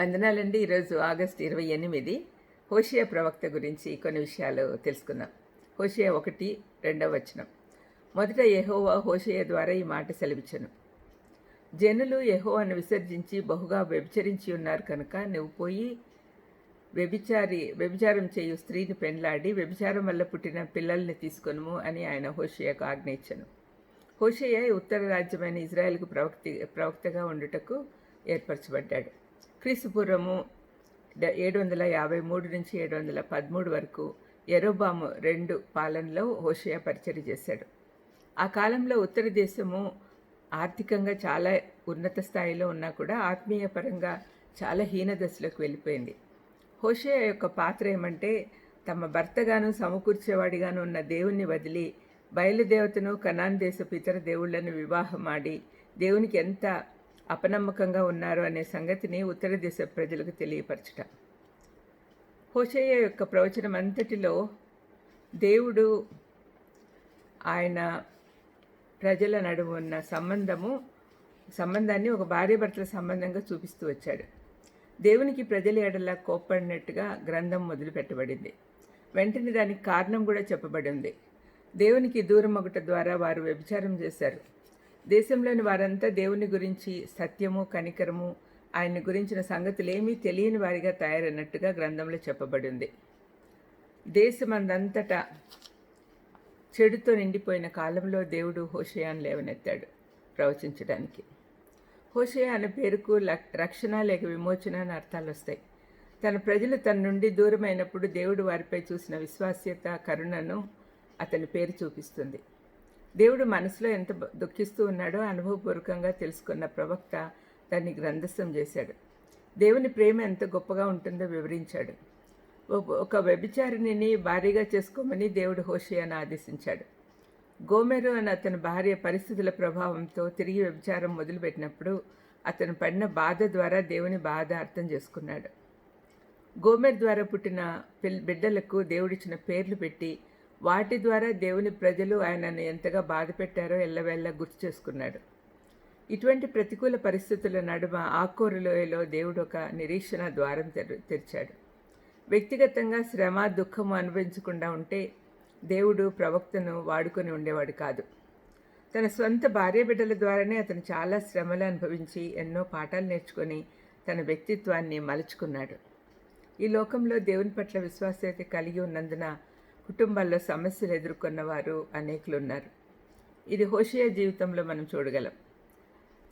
వందనాలండి. ఈరోజు ఆగస్ట్ ఇరవై ఎనిమిది. హోషియా ప్రవక్త గురించి కొన్ని విషయాలు తెలుసుకుందాం. హోషియా ఒకటి రెండవ వచనం. మొదట యహోవా హోషియా ద్వారా ఈ మాట సెలవిచ్చను. జనులు యహోవాను విసర్జించి బహుగా వ్యభిచరించి ఉన్నారు కనుక నువ్వు పోయి వ్యభిచారి వ్యభిచారం చేయు స్త్రీని పెండ్లాడి వ్యభిచారం వల్ల పుట్టిన పిల్లల్ని తీసుకొనుము అని ఆయన హోషియాకు ఆజ్ఞ ఇచ్చను. హోషయ్య ఉత్తర రాజ్యమైన ఇజ్రాయెల్కు ప్రవక్తి ప్రవక్తగా ఉండుటకు ఏర్పరచబడ్డాడు. క్రీస్తుపూర్వము డ- ఏడు వందల యాభై మూడు నుంచి ఏడు వందల పదమూడు వరకు ఎరోబాము రెండు పాలనలో హోషయ పరిచయం చేశాడు. ఆ కాలంలో ఉత్తర దేశము ఆర్థికంగా చాలా ఉన్నత స్థాయిలో ఉన్నా కూడా ఆత్మీయ పరంగా చాలా హీన దశలోకి వెళ్ళిపోయింది. హోషయ యొక్క పాత్ర ఏమంటే తమ భర్తగాను సమకూర్చేవాడిగాను ఉన్న దేవుణ్ణి వదిలి బయలుదేవతను కనాన్ దేశపు ఇతర దేవుళ్ళను వివాహమాడి దేవునికి ఎంత అపనమ్మకంగా ఉన్నారు అనే సంగతిని ఉత్తర దేశ ప్రజలకు తెలియపరచట. హోషయ్య యొక్క ప్రవచనం అంతటిలో దేవుడు ఆయన ప్రజల నడుము ఉన్న సంబంధము సంబంధాన్ని ఒక భార్యాభర్తల సంబంధంగా చూపిస్తూ వచ్చాడు. దేవునికి ప్రజల ఏడలా కోప్పడినట్టుగా గ్రంథం మొదలుపెట్టబడింది వెంటనే దానికి కారణం కూడా చెప్పబడి ఉంది. దేవునికి దూరం ఒకట ద్వారా వారు వ్యభిచారం చేశారు. దేశంలోని వారంతా దేవుని గురించి సత్యము కనికరము ఆయన గురించిన సంగతులేమీ తెలియని వారిగా తయారైనట్టుగా గ్రంథంలో చెప్పబడింది దేశమందంతటా చెడుతో నిండిపోయిన కాలంలో దేవుడు హోషయాన్ లేవనెత్తాడు ప్రవచించడానికి. హోషయ అనే పేరుకు రక్షణ లేక విమోచన అని అర్థాలు వస్తాయి. తన ప్రజలు తన నుండి దూరమైనప్పుడు దేవుడు వారిపై చూసిన విశ్వాస్యత కరుణను అతని పేరు చూపిస్తుంది. దేవుడు మనసులో ఎంత దుఃఖిస్తూ ఉన్నాడో అనుభవపూర్వకంగా తెలుసుకున్న ప్రవక్త దాన్ని గ్రంథస్థం చేశాడు. దేవుని ప్రేమ ఎంత గొప్పగా ఉంటుందో వివరించాడు. ఒక- వ్యభిచారిణిని భారీగా చేసుకోమని దేవుడు హోషియాను ఆదేశించాడు. గోమెరు అని అతని భార్య పరిస్థితుల ప్రభావంతో తిరిగి వ్యభిచారం మొదలుపెట్టినప్పుడు అతను పడిన బాధ ద్వారా దేవుని బాధ అర్థం చేసుకున్నాడు. గోమెర్ ద్వారా పుట్టిన పిల్ బిడ్డలకు దేవుడిచ్చిన పేర్లు పెట్టి వాటి ద్వారా దేవుని ప్రజలు ఆయనను ఎంతగా బాధ పెట్టారో ఎల్లవేళ్ళ గుర్తు చేసుకున్నాడు. ఇటువంటి ప్రతికూల పరిస్థితుల నడుమ ఆకోరు లోయలో దేవుడు ఒక నిరీక్షణ ద్వారం తెరిచాడు. వ్యక్తిగతంగా శ్రమ దుఃఖము అనుభవించకుండా ఉంటే దేవుడు ప్రవక్తను వాడుకొని ఉండేవాడు కాదు. తన సొంత భార్య బిడ్డల ద్వారానే అతను చాలా శ్రమలు అనుభవించి ఎన్నో పాఠాలు నేర్చుకొని తన వ్యక్తిత్వాన్ని మలుచుకున్నాడు. ఈ లోకంలో దేవుని పట్ల విశ్వాసత కలిగి ఉన్నందున కుటుంబాల్లో సమస్యలు ఎదుర్కొన్న వారు అనేకులు ఉన్నారు ఇది హోషియా జీవితంలో మనం చూడగలం.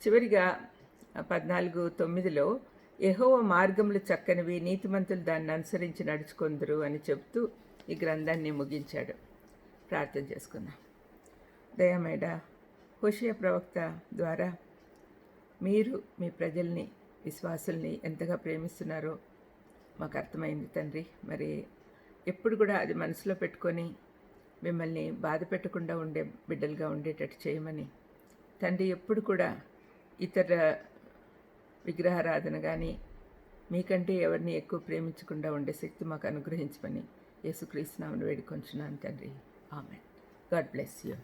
చివరిగా పద్నాలుగు తొమ్మిదిలో ఎహోవ మార్గములు చక్కనివి నీతిమంతులు దాన్ని అనుసరించి నడుచుకుందరు అని చెబుతూ ఈ గ్రంథాన్ని ముగించాడు. ప్రార్థన చేసుకుందాం. దయామేడ హోషియా ప్రవక్త ద్వారా మీరు మీ ప్రజల్ని విశ్వాసుల్ని ఎంతగా ప్రేమిస్తున్నారో మాకు అర్థమైంది తండ్రి. మరి ఎప్పుడు కూడా అది మనసులో పెట్టుకొని మిమ్మల్ని బాధ పెట్టకుండా ఉండే బిడ్డలుగా ఉండేటట్టు చేయమని. తండ్రి ఎప్పుడు కూడా ఇతర విగ్రహారాధన కానీ మీకంటే ఎవరిని ఎక్కువ ప్రేమించకుండా ఉండే శక్తి మాకు అనుగ్రహించమని యేసుక్రీస్తునామను వేడుకొంచున్నాను తండ్రి. ఆమె గాడ్ బ్లెస్ యూ.